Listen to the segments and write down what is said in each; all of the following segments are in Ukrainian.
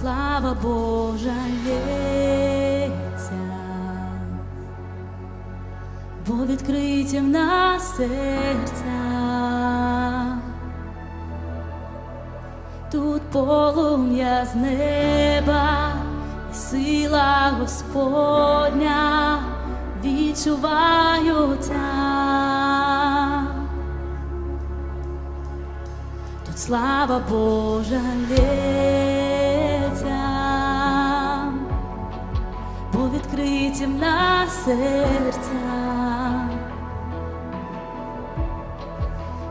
слава Божа лється, бо відкритим на серця, тут полум'я з неба, і сила Господня відчуваються. Тут слава Божа лється, людям на серця,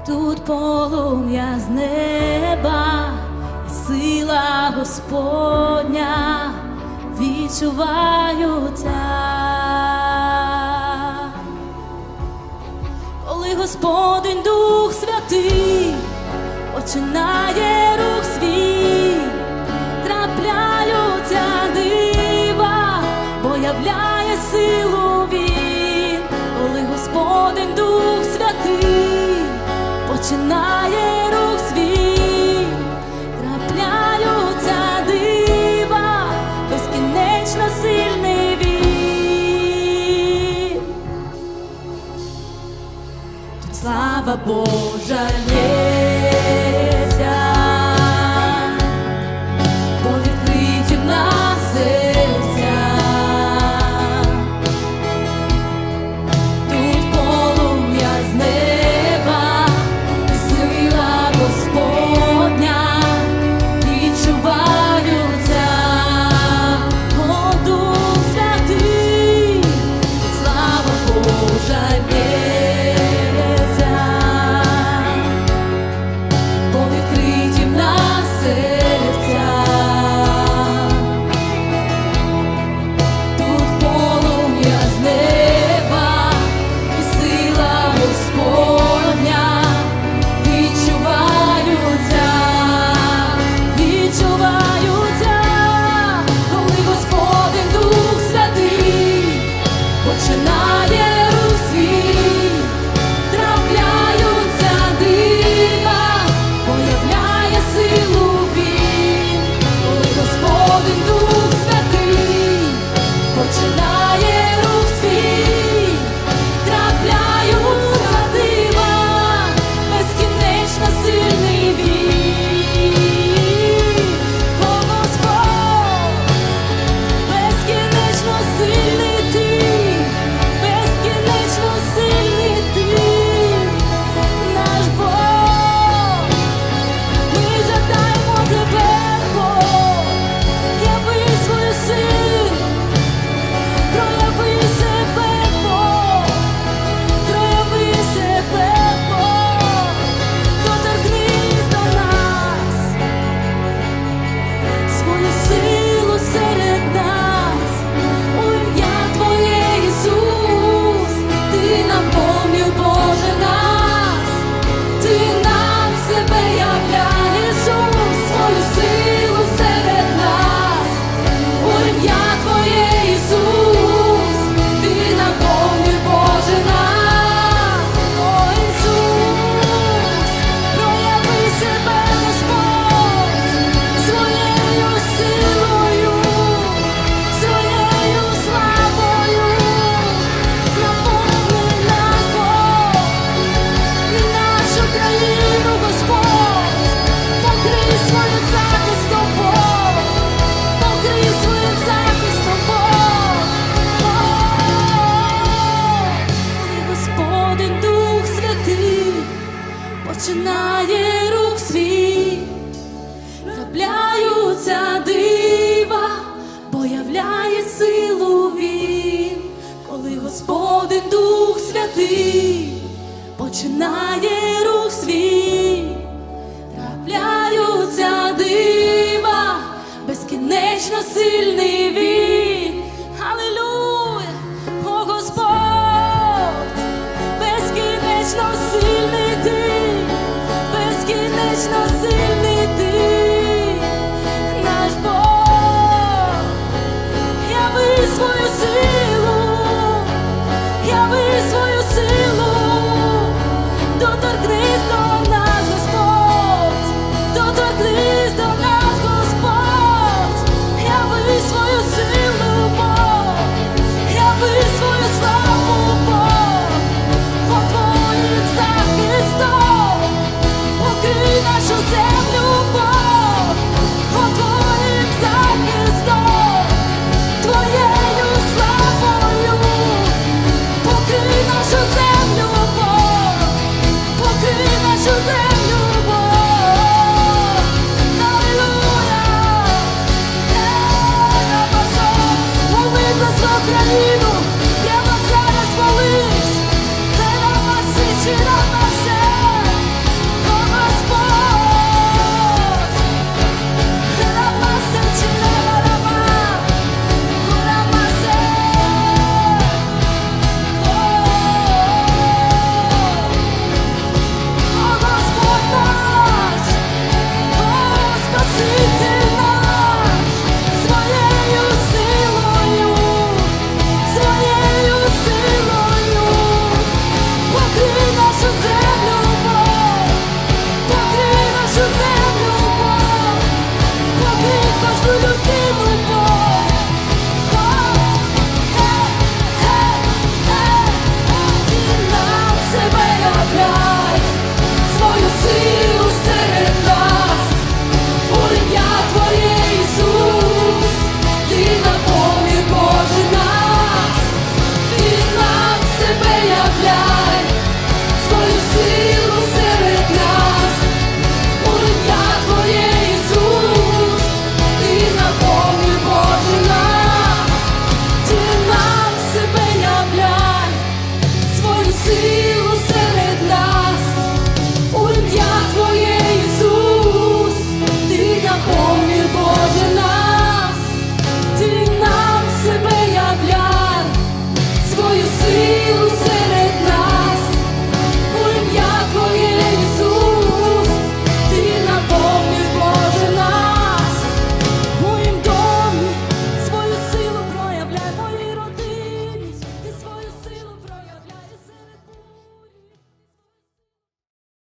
тут полум'я з неба, і сила Господня відчуваються, коли Господень Дух Святий починає. безкінечно сильний він. say